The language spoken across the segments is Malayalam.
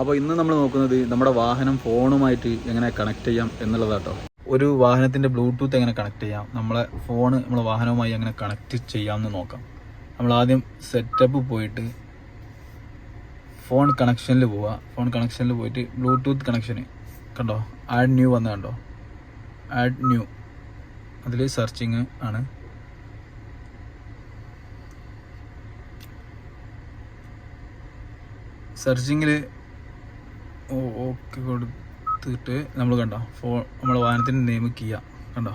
അപ്പോൾ ഇന്ന് നമ്മൾ നോക്കുന്നത് നമ്മുടെ വാഹനം ഫോണുമായിട്ട് എങ്ങനെ കണക്ട് ചെയ്യാം എന്നുള്ളതാട്ടോ. ഒരു വാഹനത്തിന്റെ ബ്ലൂടൂത്ത് എങ്ങനെ കണക്ട് ചെയ്യാം നമ്മളെ ഫോണ് നമ്മളെ വാഹനവുമായി എങ്ങനെ കണക്ട് ചെയ്യാമെന്ന് നോക്കാം. നമ്മൾ ആദ്യം സെറ്റപ്പ് പോയിട്ട് ഫോൺ കണക്ഷനിൽ പോവുക ഫോൺ കണക്ഷനിൽ പോയിട്ട് ബ്ലൂടൂത്ത് കണക്ഷന് കണ്ടോ? ആഡ് ന്യൂ വന്ന കണ്ടോ? ആഡ് ന്യൂ അതിൽ സെർച്ചിങ് ആണ്. സെർച്ചിങ്ങിൽ ഓക്കെ കൊടുത്തിട്ട് നമ്മൾ കണ്ടോ? ഫോൺ നമ്മളെ വാഹനത്തിന്റെ നെയിം കിയ കണ്ടോ?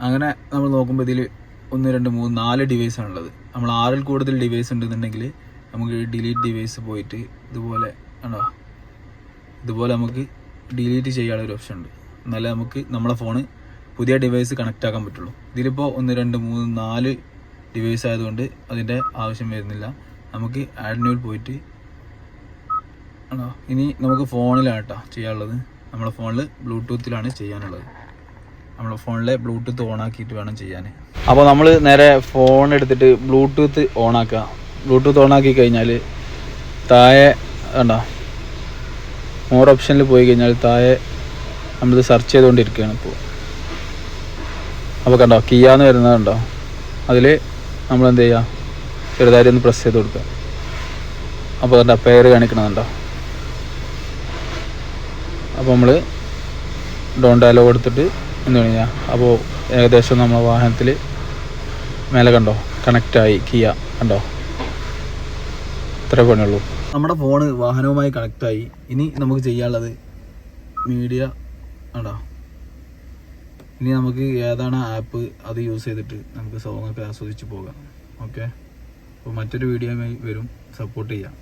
അങ്ങനെ നമ്മൾ നോക്കുമ്പോൾ ഇതിൽ ഒന്ന് രണ്ട് മൂന്ന് നാല് ഡിവൈസ് ആണുള്ളത്. നമ്മൾ ആറിൽ കൂടുതൽ ഡിവൈസ് ഉണ്ടെന്നുണ്ടെങ്കിൽ നമുക്ക് ഡിലീറ്റ് ഡിവൈസ് പോയിട്ട് ഇതുപോലെ കണ്ടോ? ഇതുപോലെ നമുക്ക് ഡിലീറ്റ് ചെയ്യാനുള്ള ഒരു ഓപ്ഷൻ ഉണ്ട്. എന്നാലേ നമുക്ക് നമ്മളെ ഫോണ് പുതിയ ഡിവൈസ് കണക്റ്റ് ആക്കാൻ പറ്റുള്ളൂ. ഇതിലിപ്പോൾ ഒന്ന് രണ്ട് മൂന്ന് നാല് ഡിവൈസ് ആയതുകൊണ്ട് അതിന്റെ ആവശ്യം വരുന്നില്ല. നമുക്ക് ആഡ് ന്യൂൽ പോയിട്ട് ആണോ? ഇനി നമുക്ക് ഫോണിലാണ് കേട്ടോ ചെയ്യാനുള്ളത്. നമ്മുടെ ഫോണിൽ ബ്ലൂടൂത്തിലാണ് ചെയ്യാനുള്ളത്. നമ്മുടെ ഫോണിലെ ബ്ലൂടൂത്ത് ഓൺ ആക്കിയിട്ട് വേണം ചെയ്യാൻ അപ്പോൾ നമ്മൾ നേരെ ഫോൺ എടുത്തിട്ട് ബ്ലൂടൂത്ത് ഓൺ ആക്കുക ബ്ലൂടൂത്ത് ഓൺ ആക്കി കഴിഞ്ഞാൽ താഴെ കണ്ടോ? മോർ ഓപ്ഷനിൽ പോയി കഴിഞ്ഞാൽ താഴെ നമ്മളിത് സെർച്ച് ചെയ്തുകൊണ്ടിരിക്കുകയാണ് ഇപ്പോൾ. അപ്പോൾ കണ്ടോ കിയാന്ന് വരുന്നത് കണ്ടോ? അതിൽ നമ്മൾ എന്ത് ചെയ്യുക? ചെറുതായിട്ട് ഒന്ന് പ്രസ് ചെയ്ത് കൊടുക്കുക. അപ്പോൾ കണ്ടോ പേര് കാണിക്കണമെന്നുണ്ടോ അപ്പോൾ നമ്മൾ ഡയലോഗ് കൊടുത്തിട്ട് എന്ന് കഴിഞ്ഞാൽ അപ്പോൾ ഏകദേശം നമ്മൾ വാഹനത്തിൽ മേലെ കണ്ടോ? കണക്റ്റായി കിയ കണ്ടോ? ഇത്രേ പണിയുള്ളൂ. നമ്മുടെ ഫോണ് വാഹനവുമായി കണക്റ്റായി ഇനി നമുക്ക് ചെയ്യാനുള്ളത് മീഡിയ കണ്ടോ ഇനി നമുക്ക് ഏതാണ് ആപ്പ് അത് യൂസ് ചെയ്തിട്ട് നമുക്ക് സോങ്ങൊക്കെ ആസ്വദിച്ച് പോകാം. ഓക്കെ അപ്പോൾ മറ്റൊരു വീഡിയോ വരും. സപ്പോർട്ട് ചെയ്യാം.